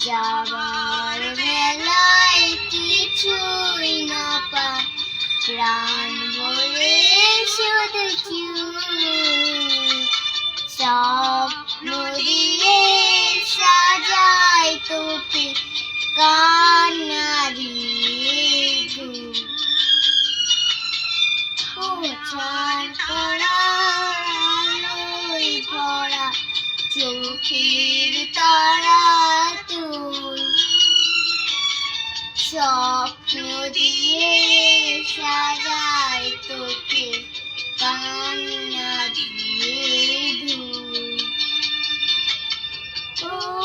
যাবার বেলায় কিছুই না পা। প্রাণ বলে শুধু কিউ স্বপ্ন দিয়ে সাজায় তোকে কানারি প্রচার করা চোখে স্বপ্ন দিয়ে সাজাই তোকে কান্না দিয়ে ধুই ও